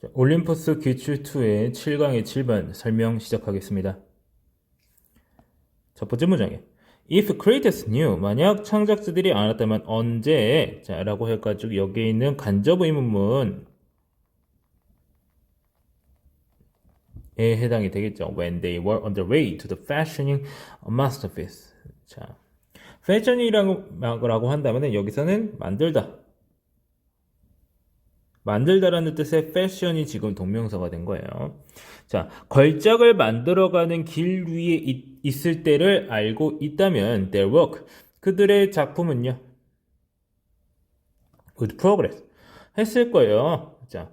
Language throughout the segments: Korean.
자, 올림포스 기출 2의 7강의 7번 설명 시작하겠습니다. 첫 번째 문장에 If creators knew 만약 창작자들이 알았다면 언제 자 라고 해가지고 여기에 있는 간접 의문문 에 해당이 되겠죠. When they were on the way to the fashioning masterpiece. 자, fashion이라고 한다면 여기서는 만들다. 만들다라는 뜻의 fashion이 지금 동명사가 된 거예요. 자, 걸작을 만들어가는 길 위에 있, 있을 때를 알고 있다면 their work, 그들의 작품은요. would progress. 했을 거예요. 자,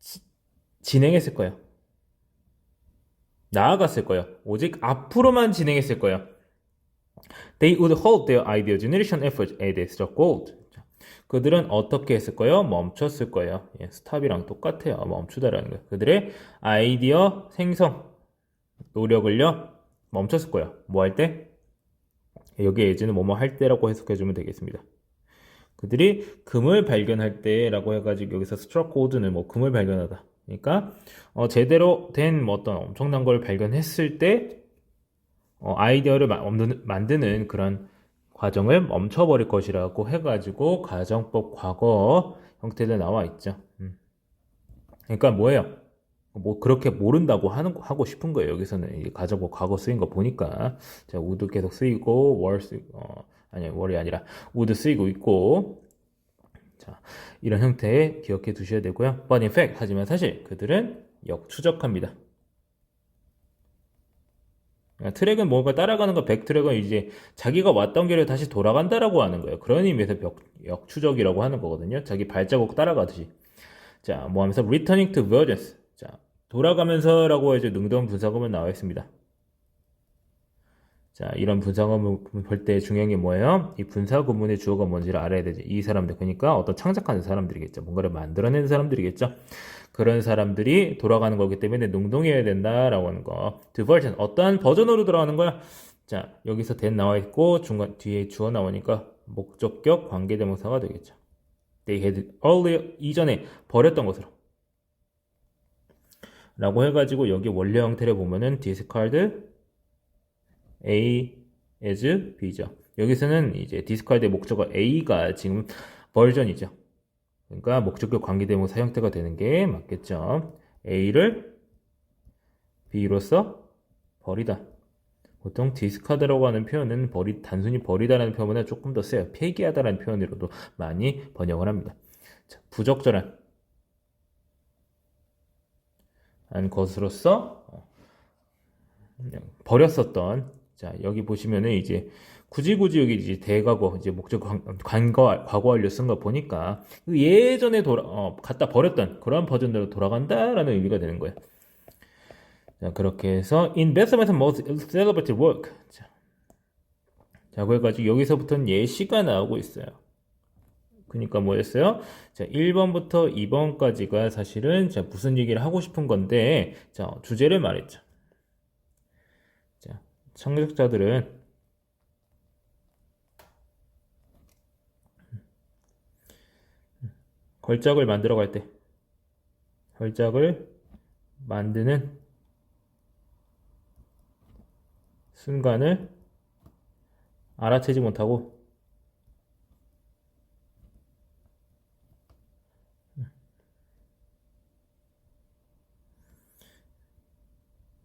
지- 진행했을 거예요. 나아갔을 거예요. 오직 앞으로만 진행했을 거예요. They would hold their idea generation efforts they struck gold. 자, 그들은 어떻게 했을 거예요? 멈췄을 거예요. 예, 스탑이랑 똑같아요. 멈추다라는 거예요. 그들의 아이디어 생성 노력을요 멈췄을 거예요. 뭐 할 때? 여기 예지는 뭐뭐 할 때라고 해석해 주면 되겠습니다. 그들이 금을 발견할 때라고 해가지고 여기서 struck gold는 뭐 금을 발견하다. 그러니까 어, 제대로 된 뭐 어떤 엄청난 걸 발견했을 때 어, 아이디어를 마- 만드는 그런 과정을 멈춰버릴 것이라고 해가지고 가정법 과거 형태로 나와 있죠. 음. 그러니까 뭐예요? 뭐 그렇게 모른다고 하는 거- 하고 싶은 거예요. 여기서는 이 가정법 과거 쓰인 거 보니까 자 우드 계속 쓰이고 월 쓰, 어 아니 월이 아니라 우드 쓰이고 있고 자 이런 형태 기억해 두셔야 되고요. But in fact 하지만 사실 그들은 역추적합니다. 그러니까 트랙은 뭔가 따라가는 거, 백트랙은 이제 자기가 왔던 길을 다시 돌아간다라고 하는 거예요. 그런 의미에서 역, 역추적이라고 하는 거거든요. 자기 발자국 따라가듯이. 자, 뭐 하면서 returning to virgins. 자, 돌아가면서라고 해서 능동 분사구문 나와 있습니다. 자, 이런 분사구문 볼 때 중요한 게 뭐예요? 이 분사구문의 주어가 뭔지를 알아야 되지. 이 사람들, 그러니까 어떤 창작하는 사람들이겠죠. 뭔가를 만들어내는 사람들이겠죠. 그런 사람들이 돌아가는 거기 때문에 능동해야 된다라고 하는 거. 두 버전 어떠한 버전으로 돌아가는 거야? 자, 여기서 된 나와 있고 중간 뒤에 주어 나오니까 목적격 관계대명사가 되겠죠. They had earlier 이전에 버렸던 것으로. 라고 해가지고 여기 원래 형태를 보면은 discard A as B죠. 여기서는 이제 discard의 목적어 A가 지금 버전이죠. 그러니까 목적격 관계대명사 형태가 되는 게 맞겠죠. A를 B로서 버리다. 보통 디스카드라고 하는 표현은 버리, 단순히 버리다라는 표현보다 조금 더 세요. 폐기하다라는 표현으로도 많이 번역을 합니다. 자, 부적절한 한 것으로서 어, 버렸었던 자 여기 보시면은 이제 굳이 굳이 여기 이제 대과거 이제 목적 관, 관거 과거 완료 쓴 거 보니까 그 예전에 돌아 어, 갖다 버렸던 그런 버전으로 돌아간다라는 의미가 되는 거예요. 자 그렇게 해서 in best of most celebrated work 자, 자 그래가지고 여기서부터는 예시가 나오고 있어요. 그러니까 뭐였어요? 자 1번부터 2번까지가 사실은 자 무슨 얘기를 하고 싶은 건데 자 주제를 말했죠. 자 창작자들은 걸작을 만들어 갈 때, 걸작을 만드는 순간을 알아채지 못하고,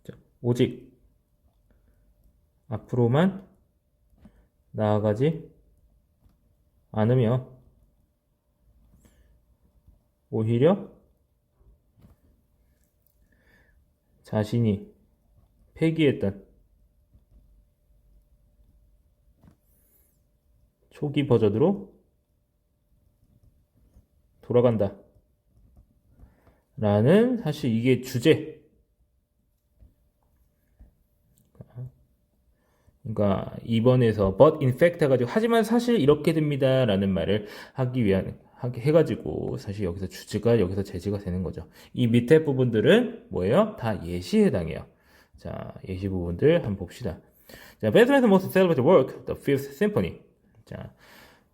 자, 오직 앞으로만 나아가지 않으며 오히려 자신이 폐기했던 초기 버전으로 돌아간다. 라는 사실 이게 주제. 그러니까 2번에서 but in fact 해가지고 하지만 사실 이렇게 됩니다. 라는 말을 하기 위한 해가지고 사실 여기서 주제가 여기서 제지가 되는 거죠. 이 밑에 부분들은 뭐예요? 다 예시에 해당해요. 자, 예시 부분들 한번 봅시다. 자, Beethoven's most celebrated work, The Fifth Symphony. 자,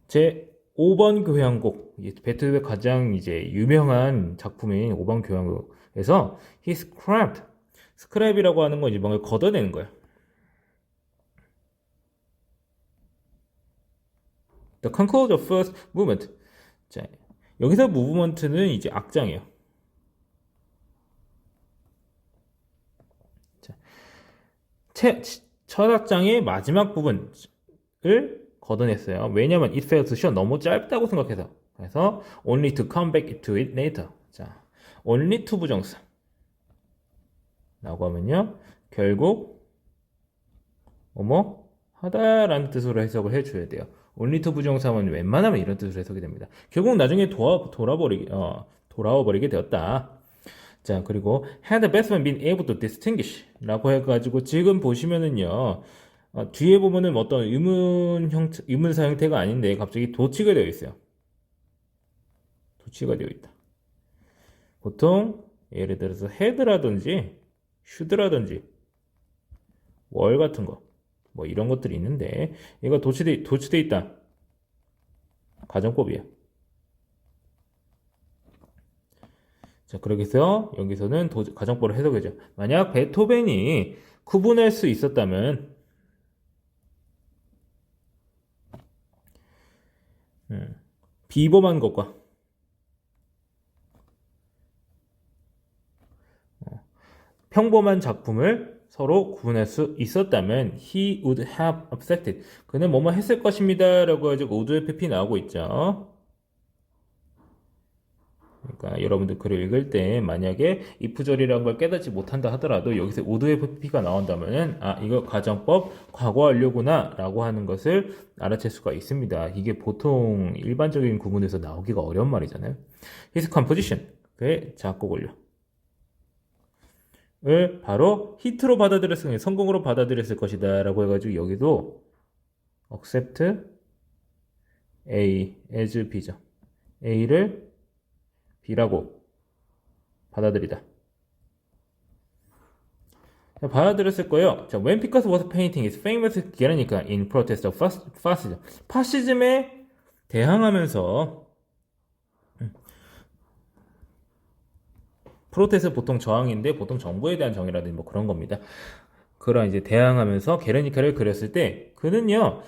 제 5번 교향곡, 베토벤의 가장 이제 유명한 작품인 5번 교향곡에서 he scrapped. 스크랩이라고 하는 건 이제 뭔가 걷어내는 거예요. The conclude of first movement. 자, 여기서 무브먼트는 이제 악장이에요. 자, 채, 첫 악장의 마지막 부분을 걷어냈어요. 왜냐면 it felt short 너무 짧다고 생각해서. 그래서 only to come back to it later. 자, only to 부정사. 라고 하면요. 결국 뭐뭐 하다라는 뜻으로 해석을 해줘야 돼요. To 부정사는 웬만하면 이런 뜻으로 해석이 됩니다. 결국 나중에 돌아, 돌아버리게, 어, 돌아와 버리게 되었다. 자, 그리고 had the batsman been able to distinguish 라고 해가지고 지금 보시면은요, 어, 뒤에 보면은 어떤 의문 형, 의문사 형태가 아닌데 갑자기 도치가 되어 있어요. 도치가 되어 있다. 보통 예를 들어서 헤드라든지 슈드라든지 월 같은 거, 뭐 이런 것들이 있는데 얘가 도치돼 도치돼 있다. 가정법이에요. 자, 그렇게 해서 여기서는 도, 가정법을 해석해줘. 만약 베토벤이 구분할 수 있었다면 음, 비범한 것과 어, 평범한 작품을 서로 구분할 수 있었다면 he would have accepted. 그는 뭐뭐 했을 것입니다. 라고 해가지고 would FP 나오고 있죠. 그러니까 여러분들 글을 읽을 때 만약에 if절이라는 걸 깨닫지 못한다 하더라도 여기서 would FP가 나온다면은 아 이거 가정법 과거 완료구나 라고 하는 것을 알아챌 수가 있습니다. 이게 보통 일반적인 구문에서 나오기가 어려운 말이잖아요. his composition 그의 작곡 원료 을 바로 히트로 받아들였을 성공으로 받아들였을 것이다 라고 해가지고 여기도 accept A as B죠. A를 B라고 받아들이다. 자, 받아들였을 거예요. 자, when Picasso was painting his famous Guernica in protest of fascism. 파시즘에 대항하면서 프로테스트 보통 저항인데 보통 정부에 대한 정의라든지 뭐 그런 겁니다. 그런 이제 대항하면서 게르니카를 그렸을 때 그는요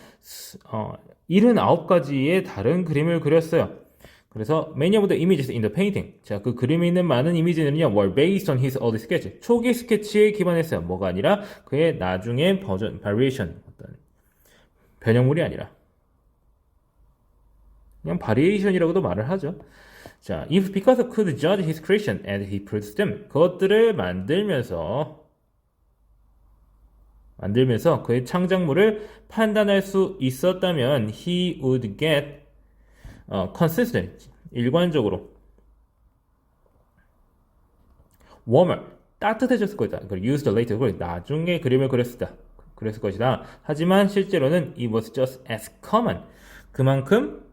어, 79가지의 다른 그림을 그렸어요. 그래서 many of the images in the painting 자 그 그림에 있는 많은 이미지는요 were based on his early sketch 초기 스케치에 기반했어요. 뭐가 아니라 그의 나중에 버전 variation 어떤 변형물이 아니라 그냥 바리에이션이라고도 말을 하죠. 자, if Picasso could judge his creation and he produced them, 그것들을 만들면서 만들면서 그의 창작물을 판단할 수 있었다면 he would get 어, consistent 일관적으로 warmer 따뜻해졌을 것이다. 그리고 use the later 그걸 나중에 그림을 그렸다. 그랬을 것이다. 하지만 실제로는 it was just as common 그만큼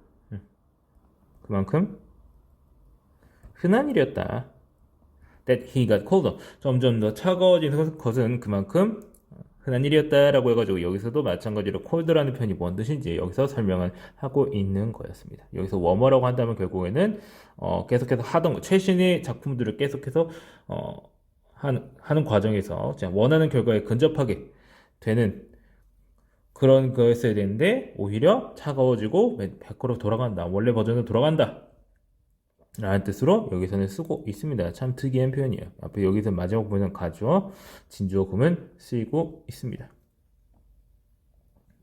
그만큼 흔한 일이었다. That he got colder. 점점 더 차가워진 것은 그만큼 흔한 일이었다라고 해가지고 여기서도 마찬가지로 cold라는 표현이 뭔 뜻인지 여기서 설명을 하고 있는 거였습니다. 여기서 워머라고 한다면 결국에는 어, 계속해서 하던 거, 최신의 작품들을 계속해서 어, 하는, 하는 과정에서 원하는 결과에 근접하게 되는 그런 거였어야 되는데 오히려 차가워지고 100% 돌아간다. 원래 버전으로 돌아간다. 라는 뜻으로 여기서는 쓰고 있습니다. 참 특이한 표현이에요. 앞에 여기서 마지막 부분은 가주어, 진주어 구문 쓰이고 있습니다.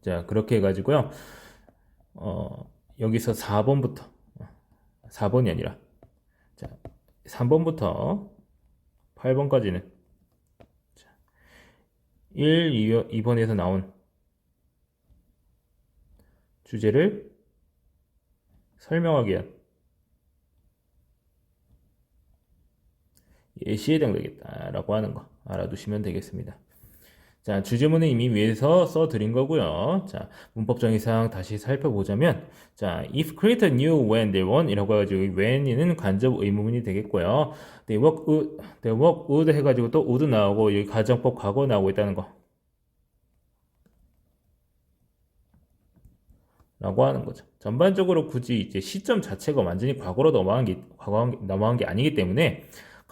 자, 그렇게 해가지고요. 어, 여기서 4번부터, 4번이 아니라, 자, 3번부터 8번까지는, 자, 1, 2, 2번에서 나온 주제를 설명하기 위한 예 시에 해당되겠다라고 하는 거 알아두시면 되겠습니다. 자, 주제문은 이미 위에서 써드린 거고요. 자, 문법 정의상 다시 살펴보자면, 자, if create a new when they won 이라고 해가지고 when이는 간접 의문문이 되겠고요. they work would, they work would 해가지고 또 would 나오고 여기 가정법 과거 나오고 있다는 거. 라고 하는 거죠. 전반적으로 굳이 이제 시점 자체가 완전히 과거로 넘어간 게, 과거, 넘어간 게 아니기 때문에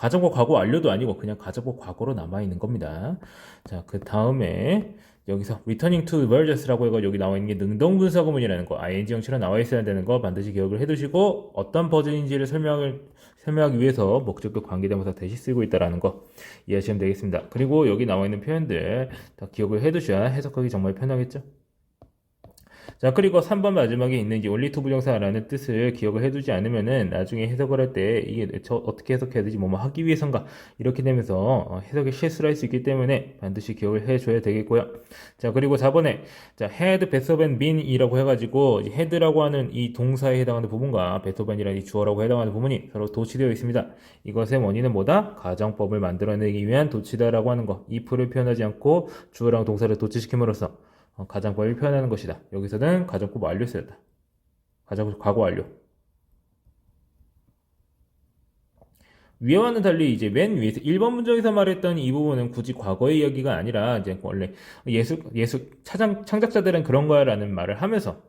가정과 과거 완료도 아니고 그냥 가정과 과거로 남아있는 겁니다. 자, 그 다음에 여기서 returning to verges라고 해서 여기 나와 있는 게 능동분사 구문이라는 거 ing 형식으로 나와 있어야 되는 거 반드시 기억을 해두시고 어떤 버전인지를 설명을 설명하기 위해서 목적격 관계대명사 대시 쓰고 있다라는 거 이해하시면 되겠습니다. 그리고 여기 나와 있는 표현들 다 기억을 해두셔야 해석하기 정말 편하겠죠. 자, 그리고 3번 마지막에 있는 이 to 부정사라는 뜻을 기억을 해두지 않으면은 나중에 해석을 할 때 이게 저 어떻게 해석해야 되지, 뭐뭐 하기 위해선가 이렇게 되면서 어, 해석에 실수를 할 수 있기 때문에 반드시 기억을 해줘야 되겠고요. 자, 그리고 4번에 자, better than been이라고 해가지고 이 had라고 하는 이 동사에 해당하는 부분과 than이라는 이 주어라고 해당하는 부분이 서로 도치되어 있습니다. 이것의 원인은 뭐다? 가정법을 만들어내기 위한 도치다라고 하는 거. if를 표현하지 않고 주어랑 동사를 도치시킴으로써 어, 가정법을 표현하는 것이다. 여기서는 가정법 완료 쓰였다. 가정 과거 완료. 위와는 달리 이제 맨 위에서 1번 문장에서 말했던 이 부분은 굳이 과거의 이야기가 아니라 이제 원래 예술 예술 차장 창작자들은 그런 거야라는 말을 하면서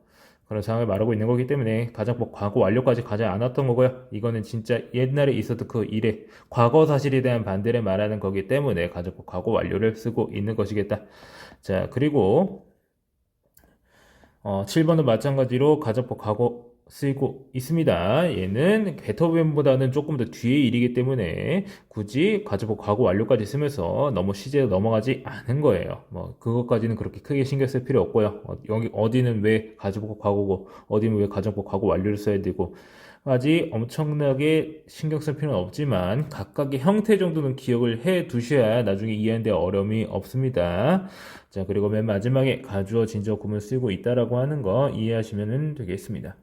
그런 상황을 말하고 있는 거기 때문에 가정법 과거 완료까지 가지 않았던 거고요. 이거는 진짜 옛날에 있었던 그 일의 과거 사실에 대한 반대를 말하는 거기 때문에 가정법 과거 완료를 쓰고 있는 것이겠다. 자, 그리고 어, 7번은 마찬가지로 가정법 과거 쓰이고 있습니다. 얘는 베토벤보다는 조금 더 뒤의 일이기 때문에 굳이 가정법 과거 완료까지 쓰면서 너무 시제로 넘어가지 않은 거예요. 뭐 그것까지는 그렇게 크게 신경 쓸 필요 없고요. 어, 여기 어디는 왜 가정법 과거고 어디는 왜 가정법 과거 완료를 써야 되고 까지 엄청나게 신경 쓸 필요는 없지만 각각의 형태 정도는 기억을 해 두셔야 나중에 이해하는데 어려움이 없습니다. 자, 그리고 맨 마지막에 가주어 진저 구문 쓰고 있다라고 하는 거 이해하시면 되겠습니다.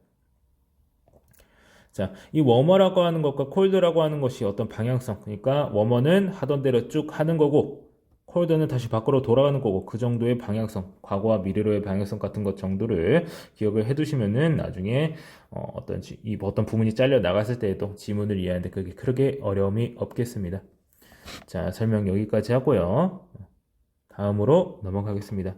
자, 이 워머라고 하는 것과 콜드라고 하는 것이 어떤 방향성, 그러니까 워머는 하던 대로 쭉 하는 거고, 콜드는 다시 밖으로 돌아가는 거고, 그 정도의 방향성, 과거와 미래로의 방향성 같은 것 정도를 기억을 해두시면은 나중에 어, 지- 이 어떤 부분이 잘려 나갔을 때에도 지문을 이해하는데 그게 크게 어려움이 없겠습니다. 자, 설명 여기까지 하고요. 다음으로 넘어가겠습니다.